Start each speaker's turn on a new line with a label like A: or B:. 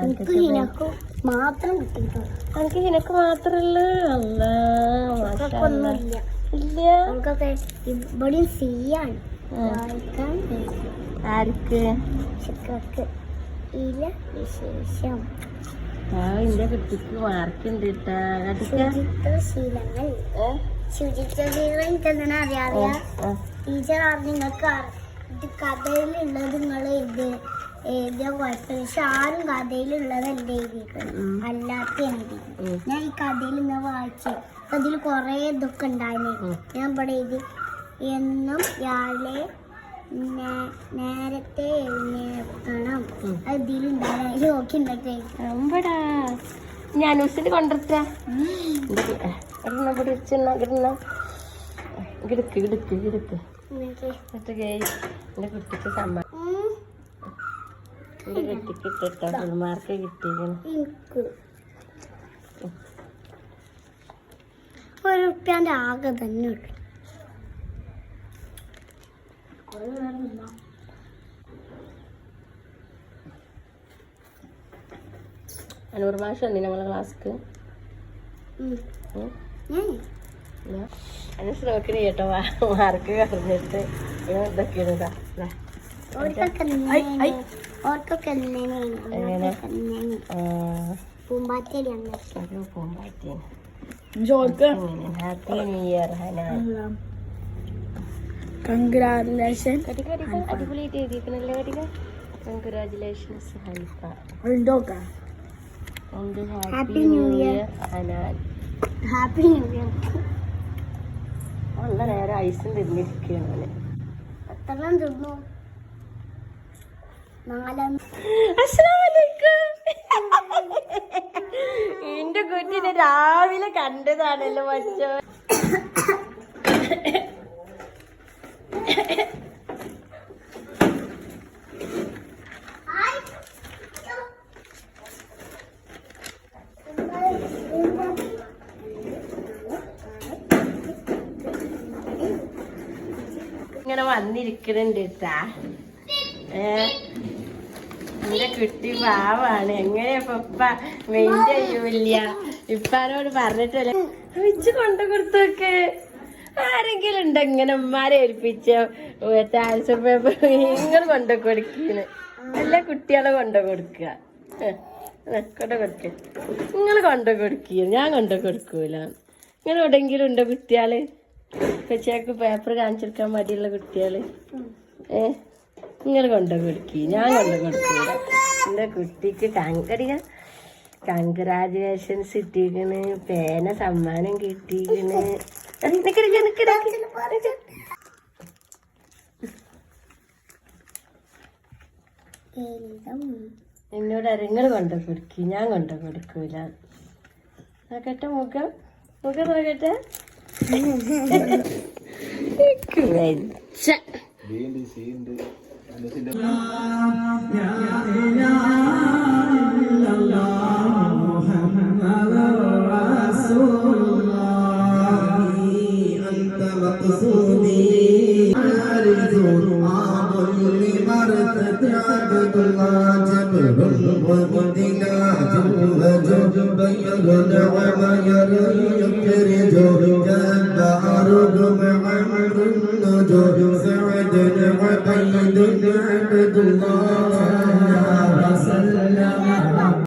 A: എനിക്ക് ഹിനക്കും മാത്രം
B: എനിക്ക് നിനക്ക് മാത്രല്ല അല്ല ഇല്ല.
A: ഇവിടെയും
B: ആർക്ക്?
A: ഇല വിശേഷം.
B: ആ എന്റെ കുട്ടിക്ക് മാർക്കുണ്ട്
A: അറിയാറിയ ടീച്ചർ നിങ്ങൾക്ക് ഇത് കഥയിലുള്ളത് നിങ്ങൾ ഇത് എഴുതിയ കുഴപ്പമില്ല പക്ഷെ ആരും കഥയിലുള്ളതല്ല
B: ഉം.
A: അല്ലാത്ത എഴുതി. ഞാൻ ഈ കഥയിൽ ഇന്ന് വായിച്ചു അപ്പൊ അതിൽ കുറെ ഇതൊക്കെ ഉണ്ടായിരുന്നു. ഞാൻ ഇവിടെ എഴുതി എന്നും രാവിലെ നേരത്തെ എഴുന്നേൽക്കണം.
B: ഉം.
A: അത് ഇതിലുണ്ടായിരുന്നു നോക്കി ഉണ്ടാക്കി.
B: ഞാൻ കൊണ്ടിട്ടാ ഇടണ പിടിച്ചെണ്ണ ഇടുക്ക് ഇടുക്ക് കിടക്ക് എന്നിട്ട് എന്റെ കുട്ടിക്ക് സമ്മാനം എന്റെ കുട്ടിക്ക് ഇട്ടിട്ടാ ഫുൾ മാർക്ക് കിട്ടിയിരിക്കണം
A: ഒരു റുപ്യാന്റെ ആകെ തന്നെ ഉള്ളു.
B: അനൂറ് മാഷം ഉണ്ട് ഞങ്ങളെ ക്ലാസ്സിക്ക് അനുസ് നോക്കണേ കേട്ടോ മാർക്ക് കറിഞ്ഞിട്ട്. ഇതൊക്കെയാണ് ഹാപ്പി ന്യൂ ഇയർ അടിപൊളിയായിട്ട് എഴുതിയിരിക്കണല്ലേ കടിക congratulations happy new year
A: happy new
B: ഐസും തിന്നിരിക്കുകയാണ് അവന്.
A: തിന്നു?
B: എന്റെ കുട്ടിനെ രാവിലെ കണ്ടതാണല്ലോ മച്ചോ. ഇങ്ങനെ വന്നിരിക്കണുണ്ട് കേട്ടാ എന്റെ കുട്ടി പാവാണ്. എങ്ങനെ ഇപ്പ മെയിന്റെ ചെയ്യൂല്ല ഇപ്പാരോട് പറഞ്ഞിട്ടല്ല വെച്ച് കൊണ്ടു കൊടുത്തോക്ക്. ആരെങ്കിലും ഉണ്ടോ ഇങ്ങനെ ഉമ്മാരെ ഏൽപ്പിച്ച ട്രാൻസ്ഫർ പേപ്പർ നിങ്ങൾ കൊണ്ടു കൊടുക്കുന്നു എല്ലാ കുട്ടികളെ കൊണ്ടു കൊടുക്കുക കൊണ്ടു കൊടുക്കുക നിങ്ങൾ കൊണ്ടു കൊടുക്കുക ഞാൻ കൊണ്ടു കൊടുക്കൂല. ഇങ്ങനെ എവിടെയെങ്കിലും ഉണ്ടോ കുട്ടികൾ? കൊച്ചിയാൾക്ക് പേപ്പർ കാണിച്ചെടുക്കാൻ മടിയുള്ള കുട്ടികൾ. ഏ? നിങ്ങൾ കൊണ്ടു കൊടുക്കി? ഞാൻ കൊണ്ടു കൊടുക്കൂല. എന്റെ കുട്ടിക്ക് കങ്കടിക കൺഗ്രാജുലേഷൻസ് കിട്ടിയിരിക്കണ്. പേന സമ്മാനം കിട്ടിയിരിക്കണ്. നിക്കടി. എന്നോട് അരങ്ങൾ കൊണ്ടു കൊടുക്കി? ഞാൻ കൊണ്ടു കൊടുക്കൂല. നോക്കട്ടെ മുഖം മുഖം നോക്കട്ടെ.
C: مرتد عبد الله جبر المدينه وتبين نعم يخرج كالبعرض مع النجد سعد عبيد عبد الله